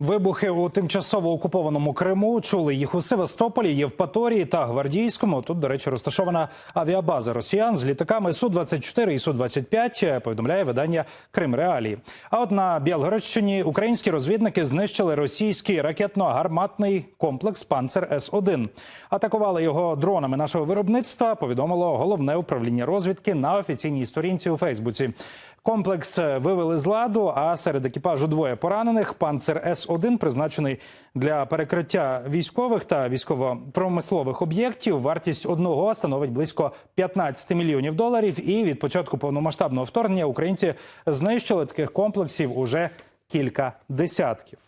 Вибухи у тимчасово окупованому Криму чули їх у Севастополі, Євпаторії та Гвардійському. Тут, до речі, розташована авіабаза росіян з літаками су 24 і су 25 Повідомляє видання Крим Реалії. А от на Білгородщині українські розвідники знищили російський ракетно-гарматний комплекс Панцер С 1 Атакували його дронами нашого виробництва. Повідомило головне управління розвідки на офіційній сторінці у Фейсбуці. Комплекс вивели з ладу, а серед екіпажу двоє поранених. Панцер С-1 призначений для перекриття військових та військово-промислових об'єктів. Вартість одного становить близько 15 мільйонів доларів. І від початку повномасштабного вторгнення українці знищили таких комплексів уже кілька десятків.